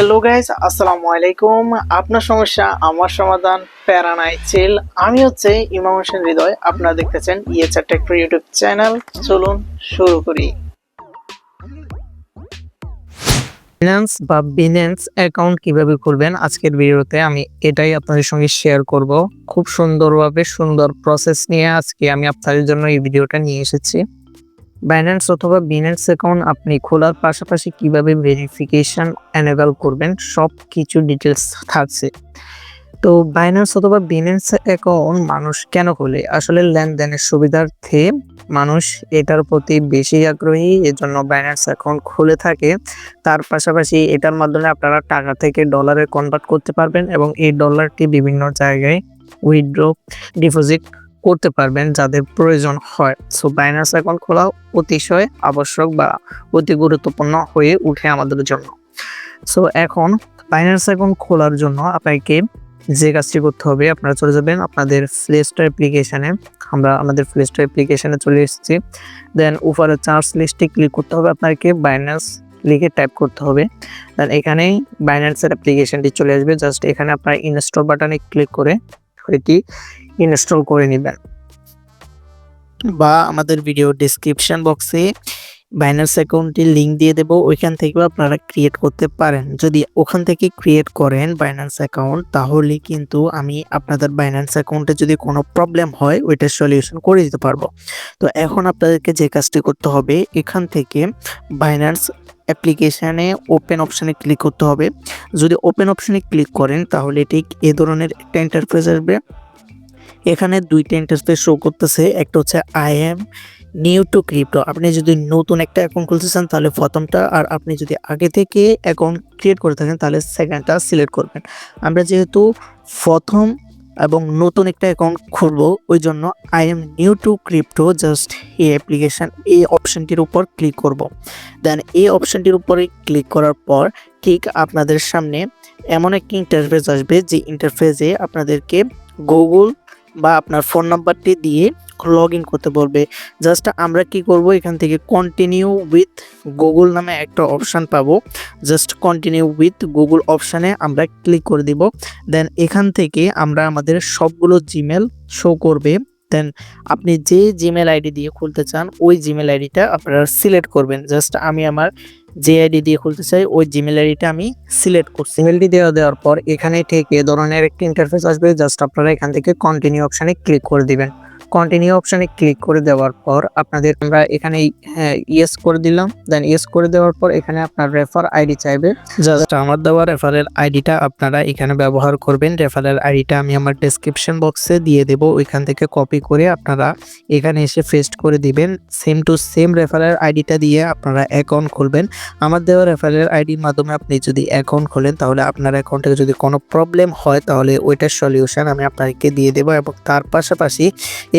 Hello guys আসসালামু আলাইকুম আপনার সমস্যা আমার সমাধান প্যারানাই চিল আমি হচ্ছে ইমাম হোসেন হৃদয় আপনারা দেখতেছেন ইয়েচার টেক্টর ইউটিউব চ্যানেল চলুন শুরু করি বিনান্স বা বিনেন্স অ্যাকাউন্ট কীভাবে খুলবেন? আজকের ভিডিওতে আমি এটাই আপনাদের সঙ্গে শেয়ার করব। খুব সুন্দরভাবে সুন্দর প্রসেস নিয়ে আজকে আমি আপনাদের জন্য এই ভিডিওটা নিয়ে এসেছি। বাইন্যান্স অথবা বিনেন্স অ্যাকাউন্ট আপনি খোলার পাশাপাশি কীভাবে ভেরিফিকেশন এনেবল করবেন সব কিছু ডিটেলস থাকছে। তো বাইন্যান্স অথবা বিনেন্স অ্যাকাউন্ট মানুষ কেন খোলে? আসলে লেনদেনের সুবিধার্থে মানুষ এটার প্রতি বেশি আগ্রহী, এজন্য বাইন্যান্স অ্যাকাউন্ট খুলে থাকে। তার পাশাপাশি এটার মাধ্যমে আপনারা টাকা থেকে ডলারে কনভার্ট করতে পারবেন এবং এই ডলারটি বিভিন্ন জায়গায় উইথড্র ডিপোজিট করতে পারবেন যাদের প্রয়োজন হয়। সো বাইন্যান্স অ্যাকাউন্ট খোলা অতিশয় আবশ্যক বা অতি গুরুত্বপূর্ণ হয়ে উঠে আমাদের জন্য। সো এখন বাইন্যান্স অ্যাকাউন্ট খোলার জন্য আপনাকে যে কাজটি করতে হবে, আপনারা চলে যাবেন আপনাদের প্লে স্টোর অ্যাপ্লিকেশানে আমরা আমাদের প্লে স্টোর অ্যাপ্লিকেশানে চলে এসেছি। দেন উপরে চার্জ লিস্টে ক্লিক করতে হবে আপনাকে বাইন্যান্স লিখে টাইপ করতে হবে। দেন এখানেই বাইন্যান্সের অ্যাপ্লিকেশনটি চলে আসবে। জাস্ট এখানে আপনার ইনস্টল বাটনে ক্লিক করে এটি ইনস্টল করে নেবেন। বা আমাদের ভিডিও ডিসক্রিপশন বক্সে বাইন্যান্স অ্যাকাউন্টের লিঙ্ক দিয়ে দেবো, ওইখান থেকেও আপনারা ক্রিয়েট করতে পারেন। যদি ওখান থেকে ক্রিয়েট করেন বাইন্যান্স অ্যাকাউন্ট তাহলে কিন্তু আমি আপনাদের বাইন্যান্স অ্যাকাউন্টে যদি কোনো প্রবলেম হয় ওইটার সলিউশন করে দিতে পারব। তো এখন আপনাদেরকে যে কাজটি করতে হবে, এখান থেকে বাইন্যান্স অ্যাপ্লিকেশানে ওপেন অপশানে ক্লিক করতে হবে। যদি ওপেন অপশানে ক্লিক করেন, তাহলে ঠিক এ ধরনের একটা ইন্টারফেস আসবে। এখানে দুইটা ইন্টারফেস শো করতেছে, একটা হচ্ছে I am new to crypto আপনি যদি নতুন একটা অ্যাকাউন্ট খুলতে চান, তাহলে প্রথমটা আর আপনি যদি আগে থেকে অ্যাকাউন্ট ক্রিয়েট করে থাকেন, তাহলে সেকেন্ডটা সিলেক্ট করবেন। আমরা যেহেতু প্রথম এবং নতুন একটা অ্যাকাউন্ট খুলবো, ওই জন্য I am new to crypto just এই অ্যাপ্লিকেশান এই অপশানটির উপর ক্লিক করব। দেন এই অপশানটির উপরে ক্লিক করার পর, ঠিক আপনাদের সামনে এমন একটি ইন্টারফেস আসবে, যে ইন্টারফেসে আপনাদেরকে গুগল বা আপনার ফোন নাম্বারটি দিয়ে লগ ইন করতে বলবে। জাস্ট আমরা কি করব, এখান থেকে কন্টিনিউ উইথ গুগল নামে একটা অপশান পাবো। জাস্ট কন্টিনিউ উইথ গুগল অপশানে আমরা ক্লিক করে দিব। দেন এখান থেকে আমরা আমাদের সবগুলো জিমেল শো করবে। দেন আপনি যে জিমেল আইডি দিয়ে খুলতে চান, ওই জিমেল আইডিটা আপনারা সিলেক্ট করবেন। জাস্ট আমি আমার যে আইডি দিয়ে খুলতে চাই, ওই জিমেল আইডিটা আমি সিলেক্ট করছি। জিমেলটি দেওয়া দেওয়ার পর এখানে থেকে এ ধরনের একটি ইন্টারফেস আসবে জাস্ট আপনারা এখান থেকে কন্টিনিউ অপশানে ক্লিক করে দিবেন। কন্টিনিউ অপশানে ক্লিক করে দেওয়ার পর আপনাদের আমরা এখানে হ্যাঁ ইয়েস করে দিলাম। দেন ইয়েস করে দেওয়ার পর এখানে আপনার রেফার আইডি চাইবে। জাস্ট আমার দেওয়া রেফারেল আইডিটা আপনারা এখানে ব্যবহার করবেন। রেফারেল আইডিটা আমি আমার ডেসক্রিপশন বক্সে দিয়ে দেবো। ওইখান থেকে কপি করে আপনারা এখানে এসে পেস্ট করে দিবেন। সেম টু সেম রেফারেল আইডিটা দিয়ে আপনারা অ্যাকাউন্ট খুলবেন। আমার দেওয়া রেফারেল আইডির মাধ্যমে আপনি যদি অ্যাকাউন্ট খোলেন, তাহলে আপনার অ্যাকাউন্টে যদি কোনো প্রবলেম হয়, তাহলে ওইটার সলিউশন আমি আপনাকে দিয়ে দেবো এবং তার পাশাপাশি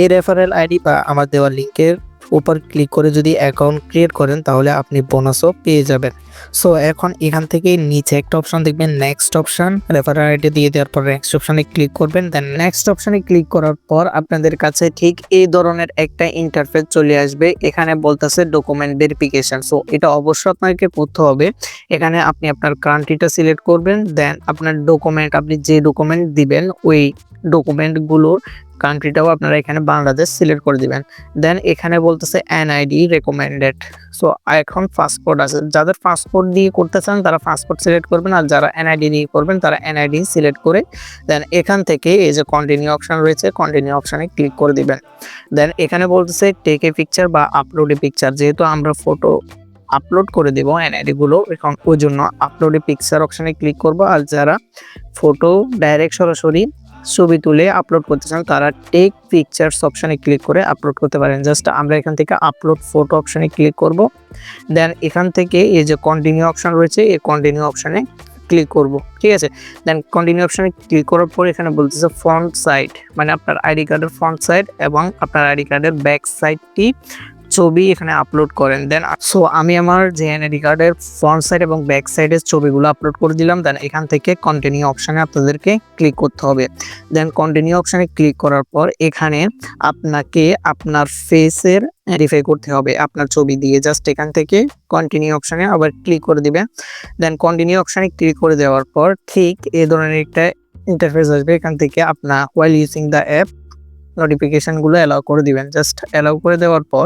এই রেফারেল আইডি বা আমার দেওয়া লিঙ্কের উপর ক্লিক করে যদি অ্যাকাউন্ট ক্রিয়েট করেন, তাহলে আপনি বোনাসও পেয়ে যাবেন। সো এখন এখান থেকে নিচে একটা অপশন দেখবেন নেক্সট অপশন রেফারেল আইডি দিয়ে দেওয়ার পর নেক্সট অপশনে ক্লিক করবেন। দেন নেক্সট অপশনে ক্লিক করার পর আপনাদের কাছে ঠিক এই ধরনের একটা ইন্টারফেস চলে আসবে। এখানে বলতেছে ডকুমেন্ট ভেরিফিকেশন সো এটা অবশ্যই আপনাকে করতে হবে। এখানে আপনি আপনার কান্ট্রিটা সিলেক্ট করবেন। দেন আপনার ডকুমেন্ট আপনি যে ডকুমেন্ট দিবেন, ওই ডকুমেন্টগুলোর কান্ট্রিটাও আপনারা এখানে বাংলাদেশ সিলেক্ট করে দিবেন। দেন এখানে বলতেছে এনআইডি রেকমেন্ডেড সো এখন পাসপোর্ট আছে। যাদের পাসপোর্ট দিয়ে করতে চান, তারা পাসপোর্ট সিলেক্ট করবেন। আর যারা এনআইডি দিয়ে করবেন, তারা এনআইডি সিলেক্ট করে দেন এখান থেকে এই যে কন্টিনিউ অপশান রয়েছে কন্টিনিউ অপশানে ক্লিক করে দিবেন। দেন এখানে বলতেছে টেক এ পিকচার বা আপলোড এ পিকচার যেহেতু আমরা ফটো আপলোড করে দেবো এনআইডি গুলো, এখন ওই জন্য আপলোড পিকচার অপশনে ক্লিক করব। আর যারা ফটো ডাইরেক্ট সরাসরি ছবি তুলে আপলোড করতে চান, তারা টেক পিকচার্স অপশানে ক্লিক করে আপলোড করতে পারেন। জাস্ট আমরা এখান থেকে আপলোড ফটো অপশানে ক্লিক করব। দেন এখান থেকে এই যে কন্টিনিউ অপশান রয়েছে, এই কন্টিনিউ অপশানে ক্লিক করব। ঠিক আছে? দেন কন্টিনিউ অপশানে ক্লিক করার পর এখানে বলতেছে ফ্রন্ট সাইড মানে আপনার আইডি কার্ডের ফ্রন্ট সাইড এবং আপনার আইডি কার্ডের ব্যাক সাইডটি ছবি এখানে আপলোড করেন দেন সো আমি আমার যে কার্ডের ফ্রন্ট সাইড এবং ব্যাক সাইডের ছবিগুলো আপলোড করে দিলাম দেন এখান থেকে কন্টিনিউ অপশানে আপনাদেরকে ক্লিক করতে হবে। দেন কন্টিনিউ অপশানে ক্লিক করার পর এখানে আপনাকে আপনার ফেসের ভেরিফাই করতে হবে, আপনার ছবি দিয়ে জাস্ট এখান থেকে কন্টিনিউ অপশানে আবার ক্লিক করে দিবেন। দেন কন্টিনিউ অপশানে ক্লিক করে দেওয়ার পর ঠিক এই ধরনের একটা ইন্টারফেস আসবে, এখান থেকে আপনার ওয়াইল ইউজিং দ্য অ্যাপ নোটিফিকেশনগুলো অ্যালাউ করে দিবেন। জাস্ট অ্যালাউ করে দেওয়ার পর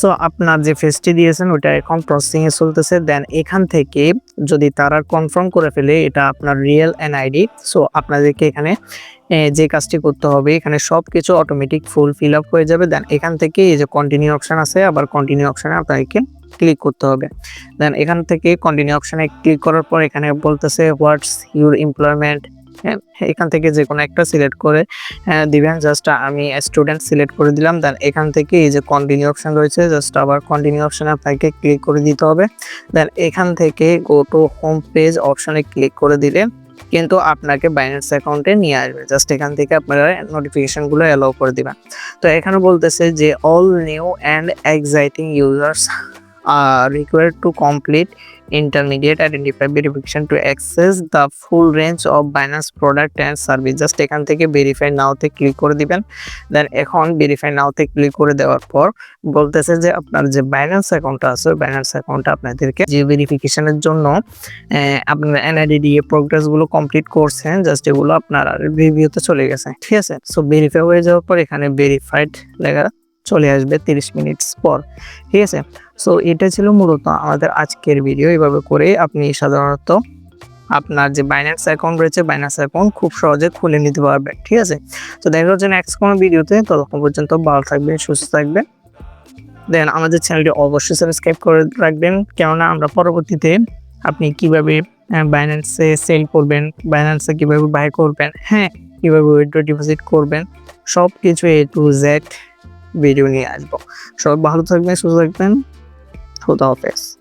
সো আপনার যে ফেসটি দিয়েছেন, ওটা এখন প্রসেসিং এ চলতেছে। দেন এখান থেকে যদি তারা কনফার্ম করে ফেলে, এটা আপনার রিয়েল এনআইডি সো আপনাদেরকে এখানে যে কাজটি করতে হবে, এখানে সব কিছু অটোমেটিক ফুল ফিল আপ হয়ে যাবে। দেন এখান থেকে এই যে কন্টিনিউ অপশন আছে, আবার কন্টিনিউ অপশনে আপনাদেরকে ক্লিক করতে হবে। দেন এখান থেকে কন্টিনিউ অপশনে ক্লিক করার পর এখানে বলতেছে হোয়াটস ইউর এমপ্লয়মেন্ট এখান থেকে যে কোনো একটা সিলেক্ট করে হ্যাঁ, দিবেন জাস্ট আমি স্টুডেন্ট সিলেক্ট করে দিলাম। দেন এখান থেকে এই যে কন্টিনিউ অপশন রয়েছে জাস্ট আবার কন্টিনিউ অপশানে আপনাকে ক্লিক করে দিতে হবে। দেন এখান থেকে গো টু হোম পেজ অপশানে ক্লিক করে দিলে কিন্তু আপনাকে বাইন্যান্স অ্যাকাউন্টে নিয়ে আসবে। জাস্ট এখান থেকে আপনারা নোটিফিকেশনগুলো অ্যালাউ করে দিবেন। তো এখানে বলতেছে যে all new and exciting users are required to complete intermediate identify verification to access the full range of Binance product and service. Just এখান থেকে ভেরিফাই নাওতে ক্লিক করে দিবেন। দেন এখন ভেরিফাই নাওতে ক্লিক করে দেওয়ার পর বলতেছে যে আপনার যে বাইন্যান্স অ্যাকাউন্টটা আছে বাইন্যান্স অ্যাকাউন্টটা আপনাদেরকে যে ভেরিফিকেশনের জন্য আপনার এনআইডি দিয়ে প্রোগ্রেসগুলো কমপ্লিট করছেন জাস্ট এগুলো আপনার রিভিউতে চলে গেছে। ঠিক আছে? সো ভেরিফাই হয়ে যাওয়ার পর এখানে ভেরিফাইড লেখা চলে আসবে তিরিশ মিনিটস পর, ঠিক আছে? সো এটা ছিল মূলত আমাদের আজকের ভিডিও এভাবে করে আপনি সাধারণত আপনার যে বাইন্যান্স অ্যাকাউন্ট রয়েছে বাইন্যান্স অ্যাকাউন্ট খুব সহজে খুলে নিতে পারবেন, ঠিক আছে? তো দেখা হচ্ছে নেক্সট কোনো ভিডিওতে ততক্ষণ পর্যন্ত ভালো থাকবেন, সুস্থ থাকবেন। দেন আমাদের চ্যানেলটি অবশ্যই সাবস্ক্রাইব করে রাখবেন। কেননা আমরা পরবর্তীতে আপনি কীভাবে বাইন্যান্সে সেল করবেন বাইন্যান্সে কীভাবে বাই করবেন হ্যাঁ কীভাবে উইথড্র ডিপোজিট করবেন সব কিছু এ টু জেড ভিডিও নিয়ে আসব। সবাই ভালো থাকবেন সুস্থ থাকবেন। খুদা হাফেজ।